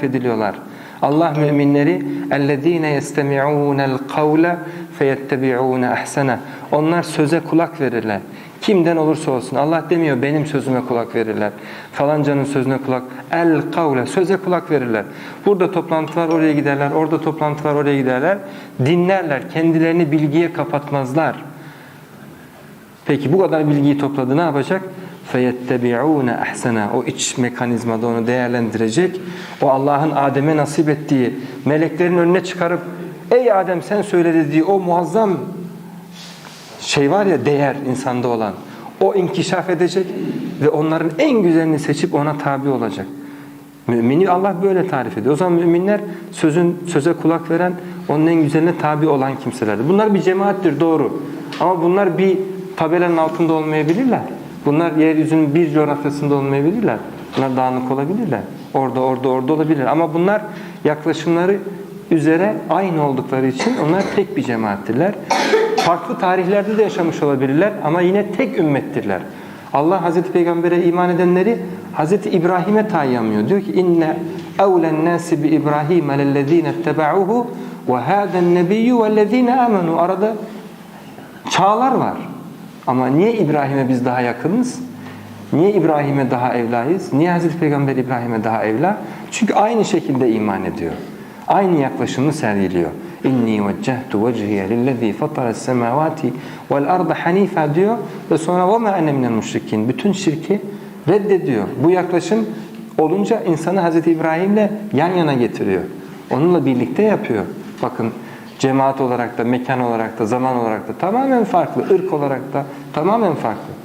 tarif ediliyorlar. Allah müminleri اَلَّذ۪ينَ يَسْتَمِعُونَ الْقَوْلَ فَيَتَّبِعُونَ اَحْسَنَ Onlar söze kulak verirler. Kimden olursa olsun. Allah demiyor benim sözüme kulak verirler. Falancanın sözüne kulak. El kavle söze kulak verirler. Burada toplantı var oraya giderler. Orada toplantı var oraya giderler. Dinlerler. Kendilerini bilgiye kapatmazlar. Peki bu kadar bilgiyi topladı ne yapacak? فَيَتَّبِعُونَ اَحْسَنَا O iç mekanizmada onu değerlendirecek. O Allah'ın Adem'e nasip ettiği meleklerin önüne çıkarıp Ey Adem sen söyle dediği o muazzam şey var ya değer insanda olan. O inkişaf edecek ve onların en güzelini seçip ona tabi olacak. Mümini Allah böyle tarif ediyor. O zaman müminler sözün söze kulak veren, onun en güzeline tabi olan kimselerdir. Bunlar bir cemaattir doğru. Ama bunlar bir tabelanın altında olmayabilirler. Bunlar yeryüzünün bir coğrafyasında olmayabilirler. Bunlar dağınık olabilirler. Orada, orada, orada olabilir. Ama bunlar yaklaşımları üzere aynı oldukları için onlar tek bir cemaattirler. Farklı tarihlerde de yaşamış olabilirler ama yine tek ümmettirler. Allah Hazreti Peygamber'e iman edenleri Hazreti İbrahim'e tayyamıyor. Diyor ki inne evlen nasi bi İbrahim lellezine ittaba'uhu ve hâden nebiyyü vellezine amenu. Arada çağlar var. Ama niye İbrahim'e biz daha yakınız? Niye İbrahim'e daha evlayız? Niye Hazreti Peygamber İbrahim'e daha evla? Çünkü aynı şekilde iman ediyor. Aynı yaklaşımı sergiliyor. İnni veccehtu vecihiye lillezî fataras semâvâti vel arda hanife diyor ve sonra ve ma ene minel müşrikin. Bütün şirki reddediyor. Bu yaklaşım olunca insanı Hazreti İbrahim'le yan yana getiriyor. Onunla birlikte yapıyor. Bakın cemaat olarak da, mekan olarak da, zaman olarak da tamamen farklı. ırk olarak da tamamen farklı.